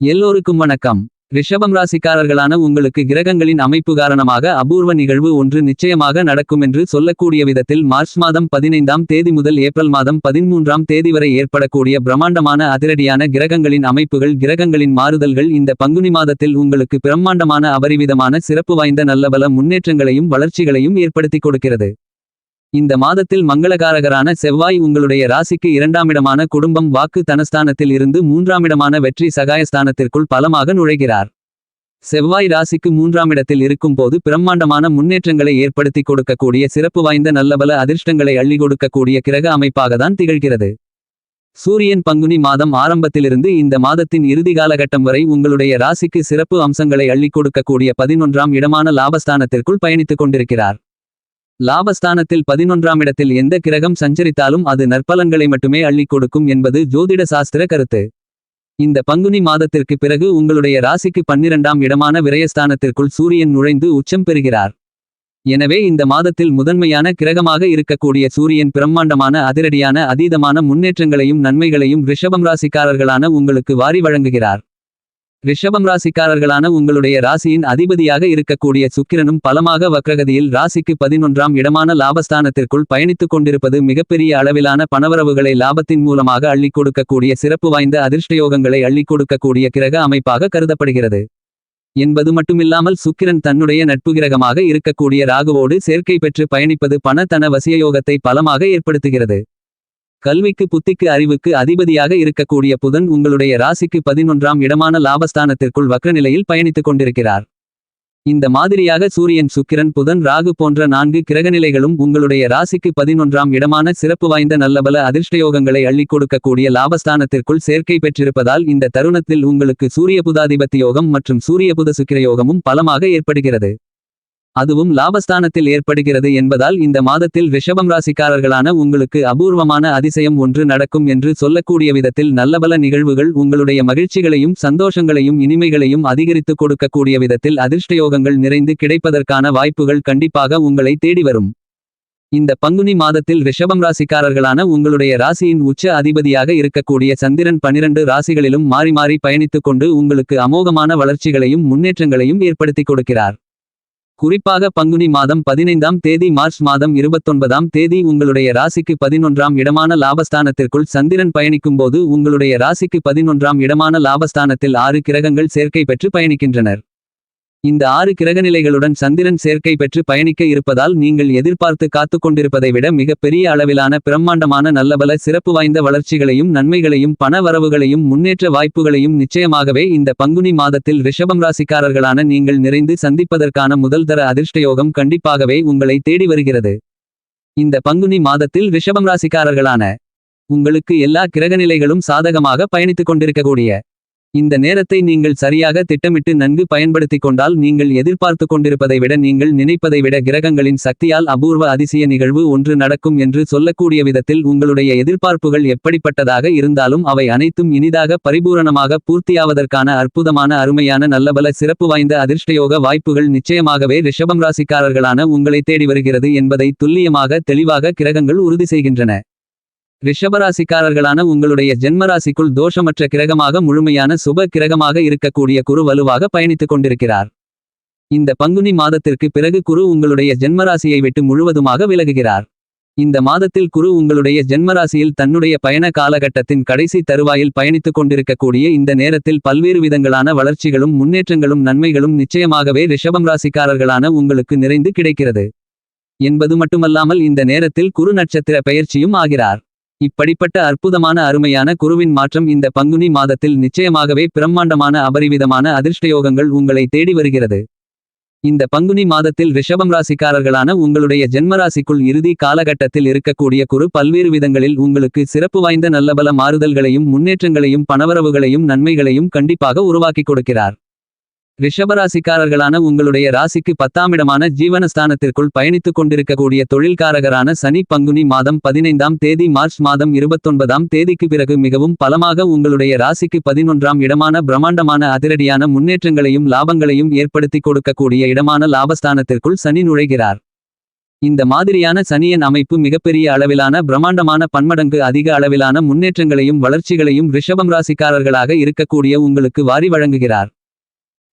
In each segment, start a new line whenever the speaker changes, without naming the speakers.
எல்லோருக்கும் வணக்கம். ரிஷபம் ராசிக்காரர்களான உங்களுக்கு கிரகங்களின் அமைப்பு காரணமாக அபூர்வ நிகழ்வு ஒன்று நிச்சயமாக நடக்குமென்று சொல்லக்கூடிய விதத்தில் மார்ச் மாதம் பதினைந்தாம் தேதி முதல் ஏப்ரல் மாதம் பதிமூன்றாம் தேதி வரை ஏற்படக்கூடிய பிரம்மாண்டமான அதிரடியான கிரகங்களின் அமைப்புகள் கிரகங்களின் மாறுதல்கள் இந்த பங்குனி மாதத்தில் உங்களுக்கு பிரம்மாண்டமான அபரிவிதமான சிறப்பு வாய்ந்த நல்லபல முன்னேற்றங்களையும் வளர்ச்சிகளையும் ஏற்படுத்திக் கொடுக்கிறது. இந்த மாதத்தில் மங்களகாரகரான செவ்வாய் உங்களுடைய ராசிக்கு இரண்டாமிடமான குடும்பம் வாக்கு தனஸ்தானத்தில் இருந்து மூன்றாமிடமான வெற்றி சகாயஸ்தானத்திற்குள் பலமாக நுழைகிறார். செவ்வாய் ராசிக்கு மூன்றாமிடத்தில் இருக்கும்போது பிரம்மாண்டமான முன்னேற்றங்களை ஏற்படுத்தி கொடுக்கக்கூடிய சிறப்பு வாய்ந்த நல்லபல அதிர்ஷ்டங்களை அள்ளி கொடுக்கக்கூடிய கிரக அமைப்பாகத்தான் திகழ்கிறது. சூரியன் பங்குனி மாதம் ஆரம்பத்திலிருந்து இந்த மாதத்தின் இறுதி காலகட்டம் வரை உங்களுடைய ராசிக்கு சிறப்பு அம்சங்களை அள்ளி கொடுக்கக்கூடிய பதினொன்றாம் இடமான லாபஸ்தானத்திற்குள் பயணித்துக் கொண்டிருக்கிறார். லாபஸ்தானத்தில் பதினொன்றாம் இடத்தில் எந்த கிரகம் சஞ்சரித்தாலும் அது நற்பலன்களை மட்டுமே அள்ளிக் கொடுக்கும் என்பது ஜோதிட சாஸ்திர கருத்து. இந்த பங்குனி மாதத்திற்கு பிறகு உங்களுடைய ராசிக்கு பன்னிரண்டாம் இடமான விரயஸ்தானத்திற்குள் சூரியன் நுழைந்து உச்சம் பெறுகிறார். எனவே இந்த மாதத்தில் முதன்மையான கிரகமாக இருக்கக்கூடிய சூரியன் பிரம்மாண்டமான அதிரடியான அதீதமான முன்னேற்றங்களையும் நன்மைகளையும் ரிஷபம் ராசிக்காரர்களான உங்களுக்கு வாரி வழங்குகிறார். ரிஷபம் ராசிக்காரர்களான உங்களுடைய ராசியின் அதிபதியாக இருக்கக்கூடிய சுக்கிரனும் பலமாக வக்ரகதியில் ராசிக்கு பதினொன்றாம் இடமான லாபஸ்தானத்திற்குள் பயணித்துக் கொண்டிருப்பது மிகப்பெரிய அளவிலான பணவரவுகளை லாபத்தின் மூலமாக அள்ளிக் கொடுக்கக்கூடிய சிறப்பு வாய்ந்த அதிர்ஷ்டயோகங்களை அள்ளிக் கொடுக்கக்கூடிய கிரக அமைப்பாக கருதப்படுகிறது. என்பது மட்டுமில்லாமல் சுக்கிரன் தன்னுடைய நட்பு கிரகமாக இருக்கக்கூடிய ராகுவோடு சேர்க்கை பெற்று பயணிப்பது பண தன வசியயோகத்தை பலமாக ஏற்படுத்துகிறது. கல்விக்கு புத்திக்கு அறிவுக்கு அதிபதியாக இருக்கக்கூடிய புதன் உங்களுடைய ராசிக்கு பதினொன்றாம் இடமான லாபஸ்தானத்திற்குள் வக்ரநிலையில் பயணித்துக் கொண்டிருக்கிறார். இந்த மாதிரியாக சூரியன் சுக்கிரன் புதன் ராகு போன்ற நான்கு கிரகநிலைகளும் உங்களுடைய ராசிக்கு பதினொன்றாம் இடமான சிறப்பு வாய்ந்த நல்லபல அதிர்ஷ்டயோகங்களை அள்ளிக் கொடுக்கக்கூடிய லாபஸ்தானத்திற்குள் சேர்க்கை பெற்றிருப்பதால் இந்த தருணத்தில் உங்களுக்கு சூரிய புதாதிபத்தி யோகம் மற்றும் சூரிய புத சுக்கிர யோகமும் பலமாக ஏற்படுகிறது. அதுவும் லாபஸ்தானத்தில் ஏற்படுகிறது என்பதால் இந்த மாதத்தில் ரிஷபம் ராசிக்காரர்களான உங்களுக்கு அபூர்வமான அதிசயம் ஒன்று நடக்கும் என்று சொல்லக்கூடிய விதத்தில் நல்லபல நிகழ்வுகள் உங்களுடைய மகிழ்ச்சிகளையும் சந்தோஷங்களையும் இனிமைகளையும் அதிகரித்து கொடுக்கக்கூடிய விதத்தில் அதிர்ஷ்டயோகங்கள் நிறைந்து கிடைப்பதற்கான வாய்ப்புகள் கண்டிப்பாக உங்களை தேடி வரும். இந்த பங்குனி மாதத்தில் ரிஷபம் ராசிக்காரர்களான உங்களுடைய ராசியின் உச்ச அதிபதியாக இருக்கக்கூடிய சந்திரன் பனிரண்டு ராசிகளிலும் மாறி மாறி பயணித்துக் கொண்டு உங்களுக்கு அமோகமான வளர்ச்சிகளையும் முன்னேற்றங்களையும் ஏற்படுத்திக் கொடுக்கிறார். குறிப்பாக பங்குனி மாதம் பதினைந்தாம் தேதி மார்ச் மாதம் இருபத்தொன்பதாம் தேதி உங்களுடைய ராசிக்கு பதினொன்றாம் இடமான லாபஸ்தானத்திற்குள் சந்திரன் பயணிக்கும்போது உங்களுடைய ராசிக்கு பதினொன்றாம் இடமான லாபஸ்தானத்தில் ஆறு கிரகங்கள் சேர்க்கை பெற்று பயணிக்கின்றனர். இந்த ஆறு கிரகநிலைகளுடன் சந்திரன் சேர்க்கை பெற்று பயணிக்க இருப்பதால் நீங்கள் எதிர்பார்த்து காத்து கொண்டிருப்பதை விட மிகப்பெரிய அளவிலான பிரம்மாண்டமான நல்லபல சிறப்பு வாய்ந்த வளர்ச்சிகளையும் நன்மைகளையும் பண வரவுகளையும் முன்னேற்ற வாய்ப்புகளையும் நிச்சயமாகவே இந்த பங்குனி மாதத்தில் ரிஷபம் ராசிக்காரர்களான நீங்கள் நிறைந்து சந்திப்பதற்கான முதல் தர அதிர்ஷ்டயோகம் கண்டிப்பாகவே உங்களை தேடி வருகிறது. இந்த பங்குனி மாதத்தில் ரிஷபம் ராசிக்காரர்களான உங்களுக்கு எல்லா கிரகநிலைகளும் சாதகமாக பயணித்துக் கொண்டிருக்கக்கூடிய இந்த நேரத்தை நீங்கள் சரியாக திட்டமிட்டு நன்கு பயன்படுத்திக் கொண்டால் நீங்கள் எதிர்பார்த்து கொண்டிருப்பதை விட நீங்கள் நினைப்பதை விட கிரகங்களின் சக்தியால் அபூர்வ அதிசய நிகழ்வு ஒன்று நடக்கும் என்று சொல்லக்கூடிய விதத்தில் உங்களுடைய எதிர்பார்ப்புகள் எப்படிப்பட்டதாக இருந்தாலும் அவை அனைத்தும் இனிதாக பரிபூரணமாக பூர்த்தியாவதற்கான அற்புதமான அருமையான நல்லபல சிறப்பு வாய்ந்த அதிர்ஷ்டயோக வாய்ப்புகள் நிச்சயமாகவே ரிஷபம் ராசிக்காரர்களான உங்களை தேடி வருகிறது என்பதை துல்லியமாக தெளிவாக கிரகங்கள் உறுதி செய்கின்றன. ரிஷபராசிக்காரர்களான உங்களுடைய ஜென்மராசிக்குள் தோஷமற்ற கிரகமாக முழுமையான சுப கிரகமாக இருக்கக்கூடிய குரு வலுவாக பயணித்துக் கொண்டிருக்கிறார். இந்த பங்குனி மாதத்திற்கு பிறகு குரு உங்களுடைய ஜென்மராசியை விட்டு முழுவதுமாக விலகுகிறார். இந்த மாதத்தில் குரு உங்களுடைய ஜென்மராசியில் தன்னுடைய பயண காலகட்டத்தின் கடைசி தருவாயில் பயணித்துக் கொண்டிருக்கக்கூடிய இந்த நேரத்தில் பல்வேறு விதங்களான வளர்ச்சிகளும் முன்னேற்றங்களும் நன்மைகளும் நிச்சயமாகவே ரிஷபம் ராசிக்காரர்களான உங்களுக்கு நிறைந்து கிடைக்கிறது. என்பது மட்டுமல்லாமல் இந்த நேரத்தில் குரு நட்சத்திர பெயர்ச்சியும் ஆகிறார். இப்படிப்பட்ட அற்புதமான அருமையான குருவின் மாற்றம் இந்த பங்குனி மாதத்தில் நிச்சயமாகவே பிரம்மாண்டமான அபரிவிதமான அதிர்ஷ்டயோகங்கள் உங்களை தேடி வருகிறது. இந்த பங்குனி மாதத்தில் ரிஷபம் ராசிக்காரர்களான உங்களுடைய ஜென்மராசிக்குள் இறுதி காலகட்டத்தில் இருக்கக்கூடிய குரு பல்வேறு விதங்களில் உங்களுக்கு சிறப்பு வாய்ந்த நல்லபல மாறுதல்களையும் முன்னேற்றங்களையும் பணவரவுகளையும் நன்மைகளையும் கண்டிப்பாக உருவாக்கிக் கொடுக்கிறார். ரிஷபராசிக்காரர்களான உங்களுடைய ராசிக்கு பத்தாமிடமான ஜீவனஸ்தானத்திற்குள் பயணித்துக் கொண்டிருக்கக்கூடிய தொழில்காரகரான சனி பங்குனி மாதம் பதினைந்தாம் தேதி மார்ச் மாதம் இருபத்தொன்பதாம் தேதிக்கு பிறகு மிகவும் பலமாக உங்களுடைய ராசிக்கு பதினொன்றாம் இடமான பிரம்மாண்டமான அதிரடியான முன்னேற்றங்களையும் லாபங்களையும் ஏற்படுத்திக் கொடுக்கக்கூடிய இடமான லாபஸ்தானத்திற்குள் சனி நுழைகிறார். இந்த மாதிரியான சனியன் அமைப்பு மிகப்பெரிய அளவிலான பிரம்மாண்டமான பன்மடங்கு அதிக அளவிலான முன்னேற்றங்களையும் வளர்ச்சிகளையும் ரிஷபம் ராசிக்காரர்களாக இருக்கக்கூடிய உங்களுக்கு வாரி வழங்குகிறார்.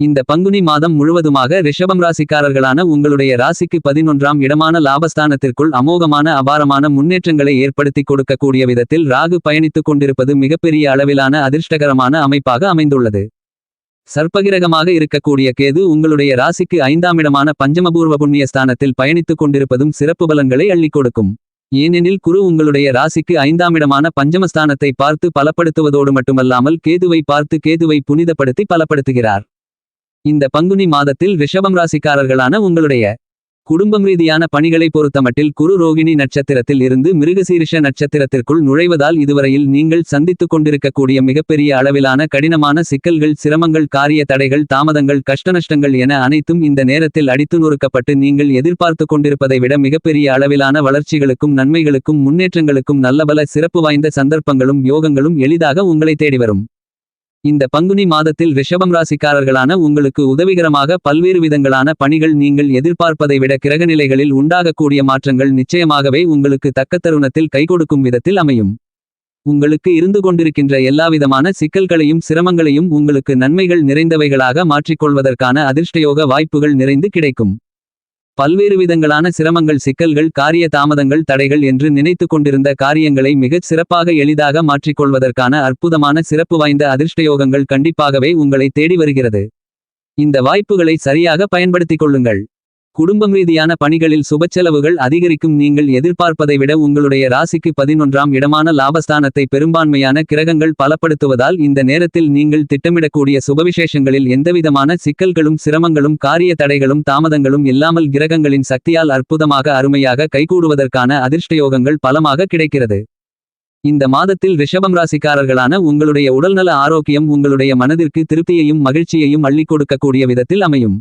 இந்த பங்குனி மாதம் முழுவதுமாக ரிஷபம் ராசிக்காரர்களான உங்களுடைய ராசிக்கு பதினொன்றாம் இடமான லாபஸ்தானத்திற்குள் அமோகமான அபாரமான முன்னேற்றங்களை ஏற்படுத்திக் கொடுக்கக்கூடிய விதத்தில் ராகு பயணித்துக் கொண்டிருப்பது மிகப்பெரிய அளவிலான அதிர்ஷ்டகரமான அமைப்பாக அமைந்துள்ளது. சர்ப்பகிரகமாக இருக்கக்கூடிய கேது உங்களுடைய ராசிக்கு ஐந்தாம் இடமான பஞ்சமபூர்வ புண்ணிய ஸ்தானத்தில் பயணித்துக் கொண்டிருப்பதும் சிறப்பு பலன்களை அள்ளிக் கொடுக்கும். ஏனெனில் குரு உங்களுடைய ராசிக்கு ஐந்தாம் இடமான பஞ்சமஸ்தானத்தை பார்த்து பலப்படுத்துவதோடு மட்டுமல்லாமல் கேதுவை பார்த்து கேதுவை புனிதப்படுத்தி பலப்படுத்துகிறார். இந்த பங்குனி மாதத்தில் ரிஷபம் ராசிக்காரர்களான உங்களுடைய குடும்பம் ரீதியான பணிகளை பொறுத்தமட்டில் குரு ரோகிணி நட்சத்திரத்தில் இருந்து மிருகசீரிஷ நட்சத்திரத்திற்குள் நுழைவதால் இதுவரையில் நீங்கள் சந்தித்துக் கொண்டிருக்கக்கூடிய மிகப்பெரிய அளவிலான கடினமான சிக்கல்கள் சிரமங்கள் காரிய தடைகள் தாமதங்கள் கஷ்டநஷ்டங்கள் என அனைத்தும் இந்த நேரத்தில் அடித்து நொறுக்கப்பட்டு நீங்கள் எதிர்பார்த்து கொண்டிருப்பதை விட மிகப்பெரிய அளவிலான வளர்ச்சிகளுக்கும் நன்மைகளுக்கும் முன்னேற்றங்களுக்கும் நல்லபல சிறப்பு வாய்ந்த சந்தர்ப்பங்களும் யோகங்களும் எளிதாக உங்களை தேடி வரும். இந்த பங்குனி மாதத்தில் ரிஷபம் ராசிக்காரர்களான உங்களுக்கு உதவிகரமாக பல்வேறு விதங்களான பணிகள் நீங்கள் எதிர்பார்ப்பதை விட கிரகநிலைகளில் உண்டாகக்கூடிய மாற்றங்கள் நிச்சயமாகவே உங்களுக்கு தக்க தருணத்தில் கைகொடுக்கும் விதத்தில் அமையும். உங்களுக்கு இருந்து கொண்டிருக்கின்ற எல்லாவிதமான சிக்கல்களையும் சிரமங்களையும் உங்களுக்கு நன்மைகள் நிறைந்தவைகளாக மாற்றிக்கொள்வதற்கான அதிர்ஷ்டயோக வாய்ப்புகள் நிறைந்து கிடைக்கும். பல்வேறு விதங்களான சிரமங்கள் சிக்கல்கள் காரிய தாமதங்கள் தடைகள் என்று நினைத்து கொண்டிருந்த காரியங்களை மிகச் சிறப்பாக எளிதாக மாற்றிக்கொள்வதற்கான அற்புதமான சிறப்பு வாய்ந்த அதிர்ஷ்டயோகங்கள் கண்டிப்பாகவே உங்களை தேடி வருகிறது. இந்த வாய்ப்புகளை சரியாக பயன்படுத்திக் கொள்ளுங்கள். குடும்பம் ரீதியான பணிகளில் சுபச்செலவுகள் அதிகரிக்கும். நீங்கள் எதிர்பார்ப்பதை விட உங்களுடைய ராசிக்கு பதினொன்றாம் இடமான லாபஸ்தானத்தை பெரும்பான்மையான கிரகங்கள் பலப்படுத்துவதால் இந்த நேரத்தில் நீங்கள் திட்டமிடக்கூடிய சுபவிசேஷங்களில் எந்தவிதமான சிக்கல்களும் சிரமங்களும் காரிய தடைகளும் தாமதங்களும் இல்லாமல் கிரகங்களின் சக்தியால் அற்புதமாக அருமையாக கைகூடுவதற்கான அதிர்ஷ்டயோகங்கள் பலமாக கிடைக்கிறது. இந்த மாதத்தில் ரிஷபம் ராசிக்காரர்களான உங்களுடைய உடல்நல ஆரோக்கியம் உங்களுடைய மனதிற்கு திருப்தியையும் மகிழ்ச்சியையும் அள்ளிக் கொடுக்கக்கூடிய விதத்தில் அமையும்.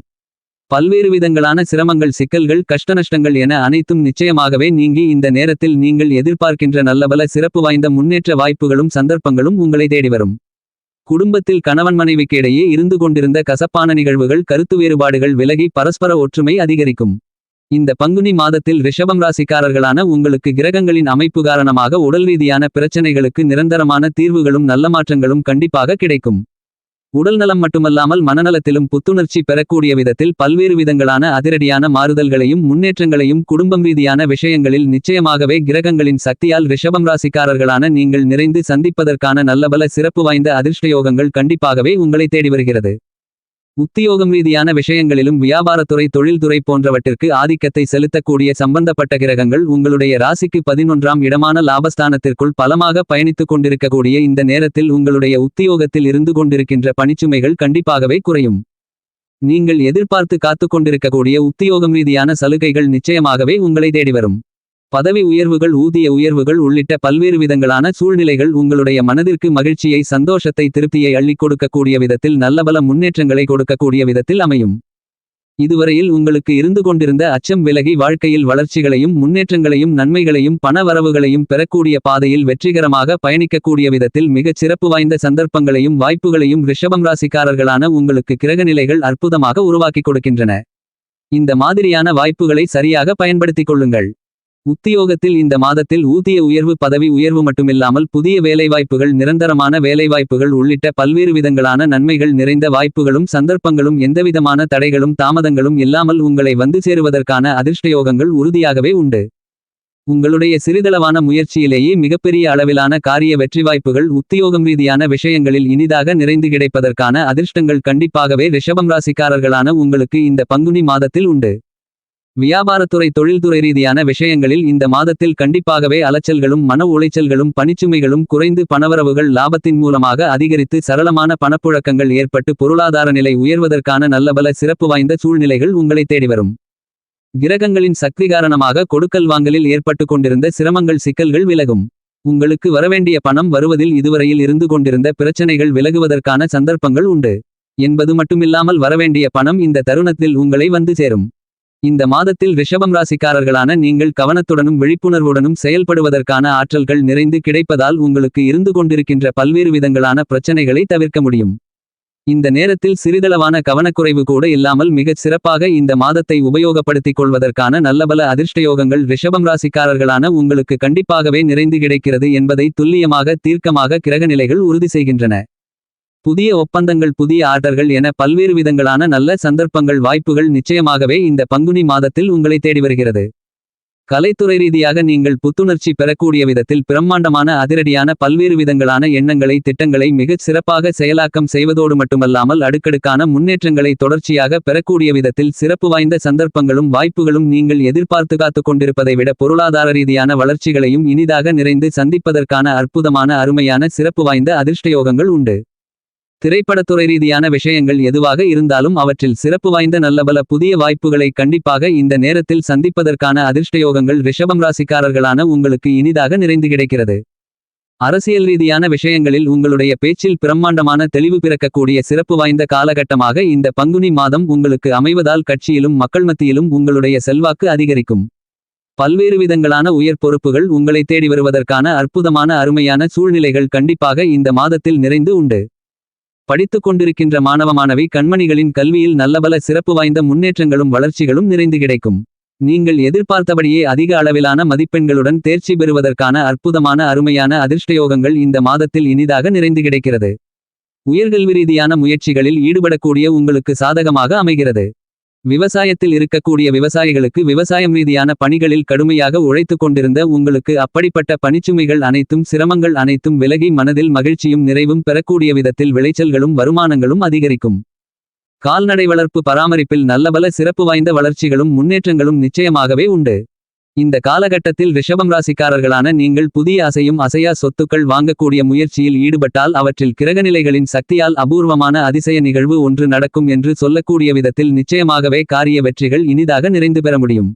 பல்வேறு விதங்களான சிரமங்கள் சிக்கல்கள் கஷ்டநஷ்டங்கள் என அனைத்தும் நிச்சயமாகவே நீங்கி இந்த நேரத்தில் நீங்கள் எதிர்பார்க்கின்ற நல்லபல சிறப்பு வாய்ந்த முன்னேற்ற வாய்ப்புகளும் சந்தர்ப்பங்களும் உங்களை தேடி வரும். குடும்பத்தில் கணவன் மனைவிக்கு இடையே இருந்து கொண்டிருந்த கசப்பான நிகழ்வுகள் கருத்து வேறுபாடுகள் விலகி பரஸ்பர ஒற்றுமை அதிகரிக்கும். இந்த பங்குனி மாதத்தில் ரிஷபம் ராசிக்காரர்களான உங்களுக்கு கிரகங்களின் அமைப்பு காரணமாக உடல் ரீதியான பிரச்சனைகளுக்கு நிரந்தரமான தீர்வுகளும் நல்ல மாற்றங்களும் கண்டிப்பாக கிடைக்கும். உடல்நலம் மட்டுமல்லாமல் மனநலத்திலும் புத்துணர்ச்சி பெறக்கூடிய விதத்தில் பல்வேறு விதங்களான அதிரடியான மாறுதல்களையும் முன்னேற்றங்களையும் குடும்பம் ரீதியான விஷயங்களில் நிச்சயமாகவே கிரகங்களின் சக்தியால் ரிஷபம் ராசிக்காரர்களான நீங்கள் நிறைந்து சந்திப்பதற்கான நல்லபல சிறப்பு வாய்ந்த அதிர்ஷ்டயோகங்கள் கண்டிப்பாகவே உங்களை தேடி வருகிறது. உத்தியோகம் ரீதியான விஷயங்களிலும் வியாபாரத்துறை தொழில்துறை போன்றவற்றிற்கு ஆதிக்கத்தை செலுத்தக்கூடிய சம்பந்தப்பட்ட கிரகங்கள் உங்களுடைய ராசிக்கு பதினொன்றாம் இடமான லாபஸ்தானத்திற்குள் பலமாக பயணித்துக் கொண்டிருக்கக்கூடிய இந்த நேரத்தில் உங்களுடைய உத்தியோகத்தில் இருந்து கொண்டிருக்கின்ற பணிச்சுமைகள் கண்டிப்பாகவே குறையும். நீங்கள் எதிர்பார்த்து காத்துக் கொண்டிருக்கக்கூடிய உத்தியோகம் ரீதியான சலுகைகள் நிச்சயமாகவே உங்களை தேடி வரும் பதவி உயர்வுகள் ஊதிய உயர்வுகள் உள்ளிட்ட பல்வேறு விதங்களான சூழ்நிலைகள் உங்களுடைய மனதிற்கு மகிழ்ச்சியை சந்தோஷத்தை திருப்தியை அள்ளி கொடுக்கக்கூடிய விதத்தில் நல்லபல முன்னேற்றங்களை கொடுக்கக்கூடிய விதத்தில் அமையும். இதுவரையில் உங்களுக்கு இருந்து கொண்டிருந்த அச்சம் விலகி வாழ்க்கையில் வளர்ச்சிகளையும் முன்னேற்றங்களையும் நன்மைகளையும் பண வரவுகளையும் பெறக்கூடிய பாதையில் வெற்றிகரமாக பயணிக்கக்கூடிய விதத்தில் மிகச் சிறப்பு வாய்ந்த சந்தர்ப்பங்களையும் வாய்ப்புகளையும் ரிஷபம் ராசிக்காரர்களான உங்களுக்கு கிரகநிலைகள் அற்புதமாக உருவாக்கிக் கொடுக்கின்றன. இந்த மாதிரியான வாய்ப்புகளை சரியாக பயன்படுத்திக் கொள்ளுங்கள். உத்தியோகத்தில் இந்த மாதத்தில் ஊதிய உயர்வு பதவி உயர்வு மட்டுமில்லாமல் புதிய வேலைவாய்ப்புகள் நிரந்தரமான வேலைவாய்ப்புகள் உள்ளிட்ட பல்வேறு விதங்களான நன்மைகள் நிறைந்த வாய்ப்புகளும் சந்தர்ப்பங்களும் எந்தவிதமான தடைகளும் தாமதங்களும் இல்லாமல் உங்களை வந்து சேருவதற்கான அதிர்ஷ்டயோகங்கள் உறுதியாகவே உண்டு. உங்களுடைய சிறிதளவான முயற்சியிலேயே மிகப்பெரிய அளவிலான காரிய வெற்றி வாய்ப்புகள் உத்தியோகம் ரீதியான விஷயங்களில் இனிதாக நிறைந்து கிடைப்பதற்கான அதிர்ஷ்டங்கள் கண்டிப்பாகவே ரிஷபம் ராசிக்காரர்களான உங்களுக்கு இந்த பங்குனி மாதத்தில் உண்டு. வியாபாரத்துறை தொழில்துறை ரீதியான விஷயங்களில் இந்த மாதத்தில் கண்டிப்பாகவே அலைச்சல்களும் மன உளைச்சல்களும் பணிச்சுமைகளும் குறைந்து பணவரவுகள் லாபத்தின் மூலமாக அதிகரித்து சரளமான பணப்புழக்கங்கள் ஏற்பட்டு பொருளாதார நிலை உயர்வதற்கான நல்லபல சிறப்பு வாய்ந்த சூழ்நிலைகள் உங்களை தேடி வரும். கிரகங்களின் சக்தி காரணமாக கொடுக்கல் வாங்கலில் ஏற்பட்டு கொண்டிருந்த சிரமங்கள் சிக்கல்கள் விலகும். உங்களுக்கு வரவேண்டிய பணம் வருவதில் இதுவரையில் இருந்து கொண்டிருந்த பிரச்சனைகள் விலகுவதற்கான சந்தர்ப்பங்கள் உண்டு. என்பது மட்டுமில்லாமல் வரவேண்டிய பணம் இந்த தருணத்தில் உங்களை வந்து சேரும். இந்த மாதத்தில் ரிஷபம் ராசிக்காரர்களான நீங்கள் கவனத்துடனும் விழிப்புணர்வுடனும் செயல்படுவதற்கான ஆற்றல்கள் நிறைந்து கிடைப்பதால் உங்களுக்கு இருந்து கொண்டிருக்கின்ற பல்வேறு விதங்களான பிரச்சனைகளை தவிர்க்க முடியும். இந்த நேரத்தில் சிறிதளவான கவனக்குறைவு கூட இல்லாமல் மிகச் சிறப்பாக இந்த மாதத்தை உபயோகப்படுத்திக் கொள்வதற்கான நல்லபல அதிர்ஷ்டயோகங்கள் ரிஷபம் ராசிக்காரர்களான உங்களுக்கு கண்டிப்பாகவே நிறைந்து கிடைக்கிறது என்பதை துல்லியமாக தீர்க்கமாக கிரகநிலைகள் உறுதி செய்கின்றன. புதிய ஒப்பந்தங்கள் புதிய ஆர்டர்கள் என பல்வேறு விதங்களான நல்ல சந்தர்ப்பங்கள் வாய்ப்புகள் நிச்சயமாகவே இந்த பங்குனி மாதத்தில் உங்களை தேடி வருகிறது. கலைத்துறை ரீதியாக நீங்கள் புத்துணர்ச்சி பெறக்கூடிய விதத்தில் பிரம்மாண்டமான அதிரடியான பல்வேறு விதங்களான எண்ணங்களை திட்டங்களை மிகச் சிறப்பாக செயலாக்கம் செய்வதோடு மட்டுமல்லாமல் அடுக்கடுக்கான முன்னேற்றங்களை தொடர்ச்சியாக பெறக்கூடிய விதத்தில் சிறப்பு வாய்ந்த சந்தர்ப்பங்களும் வாய்ப்புகளும் நீங்கள் எதிர்பார்த்து காத்துக் கொண்டிருப்பதை விட பொருளாதார ரீதியான வளர்ச்சிகளையும் இனிதாக நிறைந்து சந்திப்பதற்கான அற்புதமான அருமையான சிறப்பு வாய்ந்த அதிர்ஷ்டயோகங்கள் உண்டு. திரைப்படத்துறை ரீதியான விஷயங்கள் எதுவாக இருந்தாலும் அவற்றில் சிறப்பு வாய்ந்த நல்லபல புதிய வாய்ப்புகளை கண்டிப்பாக இந்த நேரத்தில் சந்திப்பதற்கான அதிர்ஷ்டயோகங்கள் ரிஷபம் ராசிக்காரர்களான உங்களுக்கு இனிதாக நிறைந்து கிடைக்கிறது. அரசியல் ரீதியான விஷயங்களில் உங்களுடைய பேச்சில் பிரம்மாண்டமான தெளிவு பிறக்கக்கூடிய சிறப்பு வாய்ந்த காலகட்டமாக இந்த பங்குனி மாதம் உங்களுக்கு அமைவதால் கட்சியிலும் மக்கள் மத்தியிலும் உங்களுடைய செல்வாக்கு அதிகரிக்கும். பல்வேறு விதங்களான உயர் பொறுப்புகள் உங்களை தேடி வருவதற்கான அற்புதமான அருமையான சூழ்நிலைகள் கண்டிப்பாக இந்த மாதத்தில் நிறைந்து உண்டு. படித்துக் கொண்டிருக்கின்ற மாணவ மாணவி கண்மணிகளின் கல்வியில் நல்லபல சிறப்பு வாய்ந்த முன்னேற்றங்களும் வளர்ச்சிகளும் நிறைந்து கிடைக்கும். நீங்கள் எதிர்பார்த்தபடியே அதிக அளவிலான மதிப்பெண்களுடன் தேர்ச்சி பெறுவதற்கான அற்புதமான அருமையான அதிர்ஷ்டயோகங்கள் இந்த மாதத்தில் இனிதாக நிறைந்து கிடைக்கிறது. உயர்கல்வி ரீதியான முயற்சிகளில் ஈடுபடக்கூடிய உங்களுக்கு சாதகமாக அமைகிறது. விவசாயத்தில் இருக்கக்கூடிய விவசாயிகளுக்கு விவசாயம் ரீதியான பணிகளில் கடுமையாக உழைத்துக் கொண்டிருந்த உங்களுக்கு அப்படிப்பட்ட பணிச்சுமைகள் அனைத்தும் சிரமங்கள் அனைத்தும் விலகி மனதில் மகிழ்ச்சியும் நிறைவும் பெறக்கூடிய விதத்தில் விளைச்சல்களும் வருமானங்களும் அதிகரிக்கும். கால்நடை வளர்ப்பு பராமரிப்பில் நல்லபல சிறப்பு வாய்ந்த வளர்ச்சிகளும் முன்னேற்றங்களும் நிச்சயமாகவே உண்டு. இந்த காலகட்டத்தில் ரிஷபம் ராசிக்காரர்களான நீங்கள் புதிய அசையும் அசையா சொத்துக்கள் வாங்கக்கூடிய முயற்சியில் ஈடுபட்டால் அவற்றில் கிரகநிலைகளின் சக்தியால் அபூர்வமான அதிசய நிகழ்வு ஒன்று நடக்கும் என்று சொல்லக்கூடிய விதத்தில் நிச்சயமாகவே காரிய வெற்றிகள் இனிதாக நிறைந்து பெற முடியும்.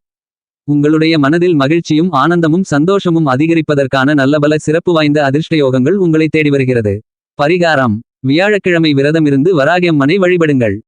உங்களுடைய மனதில் மகிழ்ச்சியும் ஆனந்தமும் சந்தோஷமும் அதிகரிப்பதற்கான நல்லபல சிறப்பு வாய்ந்த அதிர்ஷ்டயோகங்கள் உங்களை தேடி வருகிறது. பரிகாரம். வியாழக்கிழமை விரதமிருந்து வராகியம்மனை வழிபடுங்கள்.